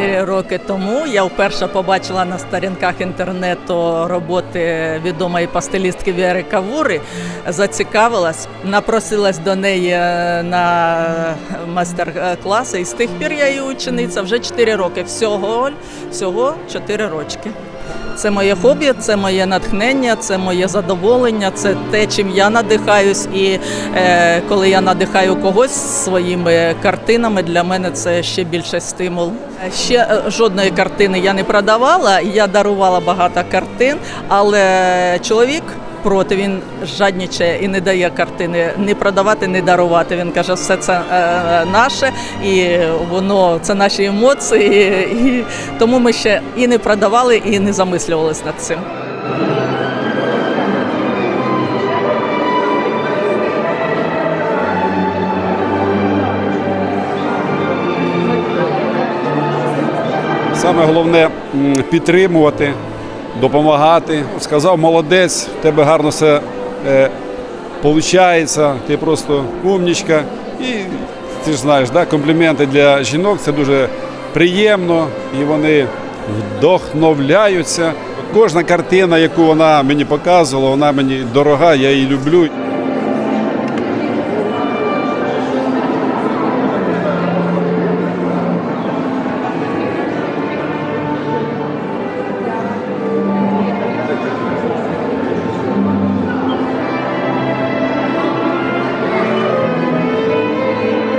Чотири роки тому я вперше побачила на сторінках інтернету роботи відомої пастилістки Віри Кавури. Зацікавилась, напросилась до неї е, на майстер-класи. І з тих пір я її учениця вже 4 роки. Всього, всього 4 рочки. Це моє хобі, це моє натхнення, це моє задоволення, це те, чим я надихаюсь. І е, коли я надихаю когось своїми картинами, для мене це ще більше стимул. Ще е, жодної картини я не продавала. Я дарувала багато картин, але чоловік. Проти він жаднічає і не дає картини ні продавати, ні дарувати. Він каже, все це е, наше, і воно це наші емоції. І тому ми ще і не продавали, і не замислювалися над цим. Саме головне підтримувати, допомагати. Сказав, молодець, в тебе гарно все е, виходить, ти просто умнічка. І ти ж знаєш, да, компліменти для жінок це дуже приємно і вони вдохновляються. Кожна картина, яку вона мені показувала, вона мені дорога, я її люблю.